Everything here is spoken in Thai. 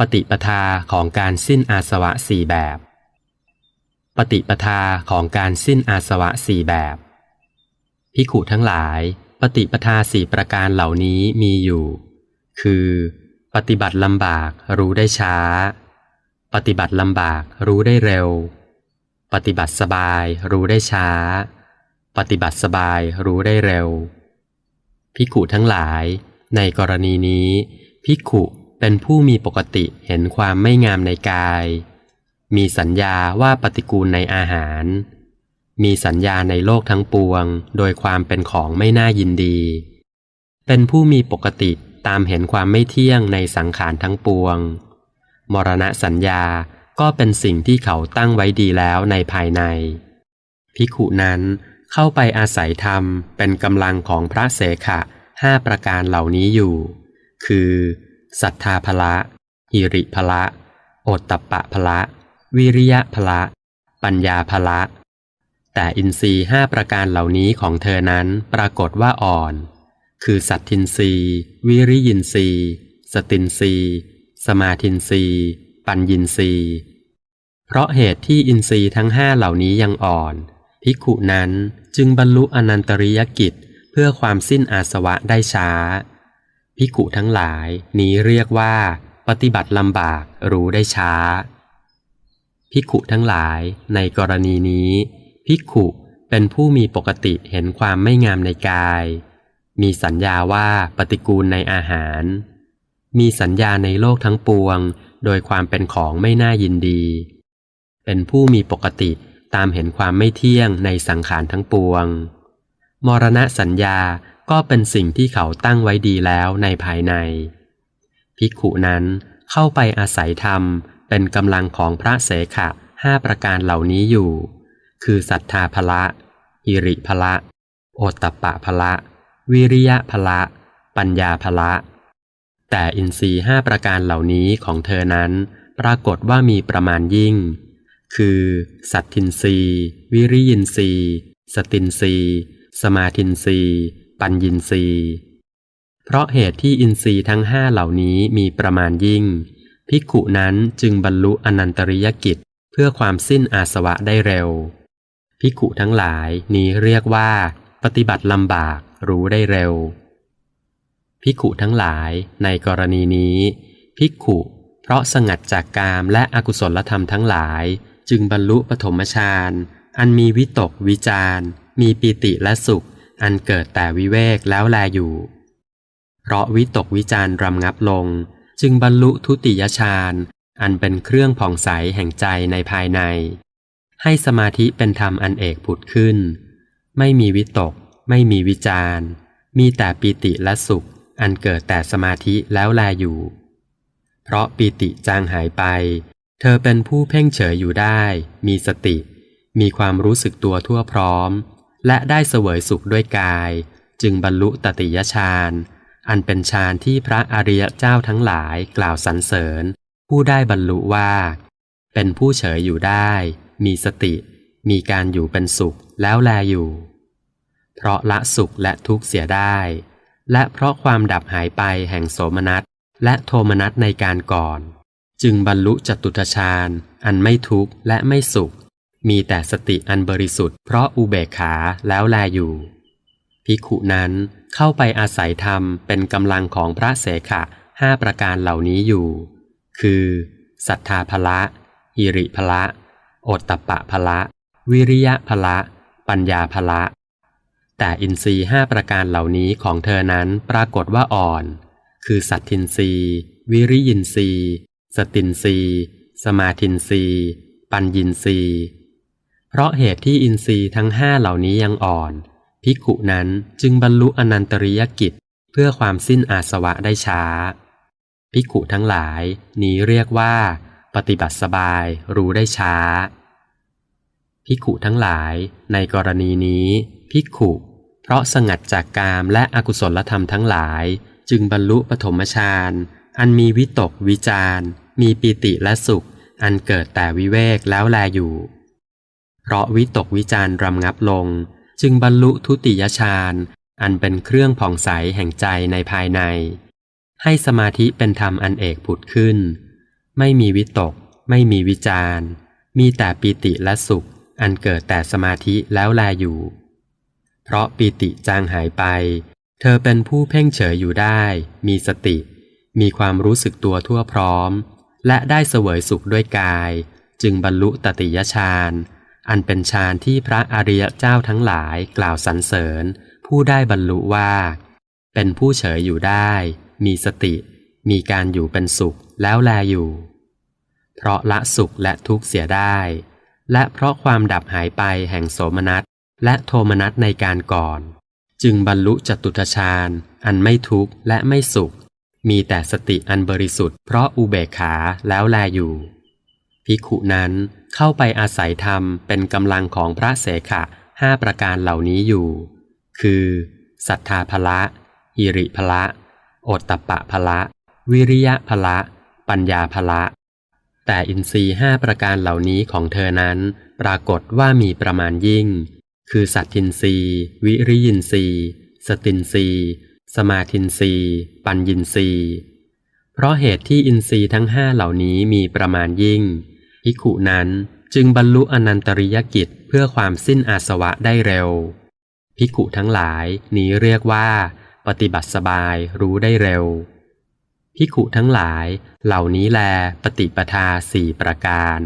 ปฏิปทาของการสิ้นอาสวะสี่แบบ ปฏิปทาของการสิ้นอาสวะสี่แบบพิขุทั้งหลาย ปฏิปทาสี่ประการเหล่านี้มีอยู่ คือ ปฏิบัติลำบากรู้ได้ช้า ปฏิบัติลำบากรู้ได้เร็ว ปฏิบัติสบายรู้ได้ช้า ปฏิบัติสบายรู้ได้เร็วพิขุทั้งหลาย ในกรณีนี้พิขุ เป็นผู้มีปกติเห็นความไม่งามในกาย มีสัญญาว่าปฏิกูลในอาหาร มีสัญญาในโลกทั้งปวง โดยความเป็นของไม่น่ายินดี เป็นผู้มีปกติตามเห็นความไม่เที่ยงในสังขารทั้งปวง มรณะสัญญาก็เป็นสิ่งที่เขาตั้งไว้ดีแล้วในภายในพิขุนั้นเข้าไปอาศัยธรรมเป็นกำลังของพระเสขะห้าประการเหล่านี้อยู่ คือ ศรัทธาภละ หิริภละ โอตตปปะภละ วิริยะภละ ปัญญาภละ แต่อินทรีห้าประการเหล่านี้ของเธอนั้นปรากฏว่าอ่อน คือสัตทินรีวิริยินทรีสตินรีสมาทินรีปัญญินทรีเพราะเหตุที่อินทรีย์ทั้งห้าเหล่านี้ยังอ่อนภิกขุนั้นจึงบรรลุอนันตริยกิจเพื่อความสิ้นอาสวะได้ช้า ภิกขุทั้งหลายนี้เรียกว่า ปฏิบัติลำบากรู้ได้ช้าภิกขุทั้งหลายในกรณีนี้ภิกขุเป็นผู้มีปกติเห็นความไม่งามในกาย มีสัญญาว่าปฏิกูลในอาหาร มีสัญญาในโลกทั้งปวง โดยความเป็นของไม่น่ายินดี เป็นผู้มีปกติตามเห็นความไม่เที่ยงในสังขารทั้งปวง มรณะสัญญา ก็เป็นสิ่งที่เขาตั้งไว้ดีแล้วในภายใน ภิกขุนั้นเข้าไปอาศัยธรรมเป็นกำลังของพระเสขะห้าประการเหล่านี้อยู่ คือศรัทธาภละ อิริภละ โอตตปปะภละ วิริยะภละ ปัญญาภละ แต่อินทรีย์ห้าประการเหล่านี้ของเธอนั้น ปรากฏว่ามีประมาณยิ่ง คือ สัตทินรีวิริยินรีสตินรีสมาทินรี ปัญญินทรีย์เพราะเหตุที่อินทรีย์ทั้งห้าเหล่านี้มีประมาณยิ่ง ภิกขุนั้นจึงบรรลุอนันตริยกิจเพื่อความสิ้นอาสวะได้เร็ว ภิกขุทั้งหลายนี้เรียกว่า ปฏิบัติลำบากรู้ได้เร็ว ภิกขุทั้งหลายในกรณีนี้ ภิกขุ เพราะสงัดจากกามและอกุศลธรรมทั้งหลาย จึงบรรลุปฐมฌานอันมีวิตกวิจารมีปีติและสุข อันเกิดแต่วิเวกแล้วแลอยู่ เพราะวิตกวิจารรำงับลง จึงบรรลุทุติยฌานอันเป็นเครื่องผ่องใสแห่งใจในภายใน ให้สมาธิเป็นธรรมอันเอกผุดขึ้น ไม่มีวิตก ไม่มีวิจารมีแต่ปีติและสุข อันเกิดแต่สมาธิแล้วแลอยู่ เพราะปีติจางหายไป เธอเป็นผู้เพ่งเฉยอยู่ได้ มีสติ มีความรู้สึกตัวทั่วพร้อม และได้เสวยสุขด้วยกาย จึงบรรลุตติยฌานอันเป็นฌานที่พระอริยเจ้าทั้งหลายกล่าวสรรเสริญ ผู้ได้บรรลุว่า เป็นผู้เฉยอยู่ได้ มีสติ มีการอยู่เป็นสุขแล้วแลอยู่ เพราะละสุขและทุกข์เสียได้ และเพราะความดับหายไปแห่งโสมนัสและโทมนัสในการก่อน จึงบรรลุจตุทชาญอันไม่ทุกข์และไม่สุข มีแต่สติอันบริสุทธิ์เพราะอุเบกขาแล้วแลอยู่ ภิกขุนั้นเข้าไปอาศัยธรรมเป็นกำลังของพระเสขะห้าประการเหล่านี้อยู่ คือศรัทธาภละหิริภละโอตตปะภละวิริยะภละ ปัญญาภละ แต่อินทรีย์ห้าประการเหล่านี้ของเธอนั้นปรากฏว่าอ่อน คือสัตทินรีวิริยินรีสตินรีสมาทินรีปัญญินรี เพราะเหตุที่อินทรีย์ทั้งห้าเหล่านี้ยังอ่อน ภิกขุนั้นจึงบรรลุอนันตริยกิจ เพื่อความสิ้นอาสวะได้ช้า ภิกขุทั้งหลาย นี้เรียกว่า ปฏิบัติสบายรู้ได้ช้า ภิกขุทั้งหลาย ในกรณีนี้ ภิกขุ เพราะสงัดจากกามและอกุศลธรรมทั้งหลาย จึงบรรลุปฐมฌานอันมีวิตกวิจารมีปีติและสุข อันเกิดแต่วิเวกแล้วแลอยู่ เพราะวิตกวิจารรำงับลง จึงบรรลุทุติยฌานอันเป็นเครื่องผ่องใสแห่งใจในภายใน ให้สมาธิเป็นธรรมอันเอกผุดขึ้น ไม่มีวิตก ไม่มีวิจารมีแต่ปีติและสุข อันเกิดแต่สมาธิแล้วแลอยู่ เพราะปีติจางหายไป เธอเป็นผู้เพ่งเฉยอยู่ได้ มีสติ มีความรู้สึกตัวทั่วพร้อม และได้เสวยสุขด้วยกาย จึงบรรลุตติยฌาน อันเป็นฌานที่พระอริยเจ้าทั้งหลายกล่าวสรรเสริญ ผู้ได้บรรลุว่า เป็นผู้เฉยอยู่ได้ มีสติ มีการอยู่เป็นสุขแล้วแลอยู่ เพราะละสุขและทุกข์เสียได้ และเพราะความดับหายไปแห่งโสมนัสและโทมนัสในการก่อน จึงบรรลุจตุตฌานอันไม่ทุกข์และไม่สุข มีแต่สติอันบริสุทธิ์เพราะอุเบกขาแล้วแลอยู่ภิกขุนั้น เข้าไปอาศัยธรรมเป็นกำลังของพระเสขะห้าประการเหล่านี้อยู่ คือศรัทธาภละหิริภละโอตตปะภละวิริยะภละ ปัญญาภละ แต่อินทรีห้าประการเหล่านี้ของเธอนั้น ปรากฏว่ามีประมาณยิ่ง คือสัตทินรีวิริยินทรีสตินรีสมาธินรีปัญญินทรีเพราะเหตุที่อินทรีย์ทั้งห้าเหล่านี้มีประมาณยิ่ง ภิกขุนั้นจึงบรรลุอนันตริยกิจเพื่อความสิ้นอาสวะได้เร็ว ภิกขุทั้งหลายนี้เรียกว่า ปฏิบัติสบายรู้ได้เร็ว ภิกขุทั้งหลายเหล่านี้แลปฏิปทาสี่ประการ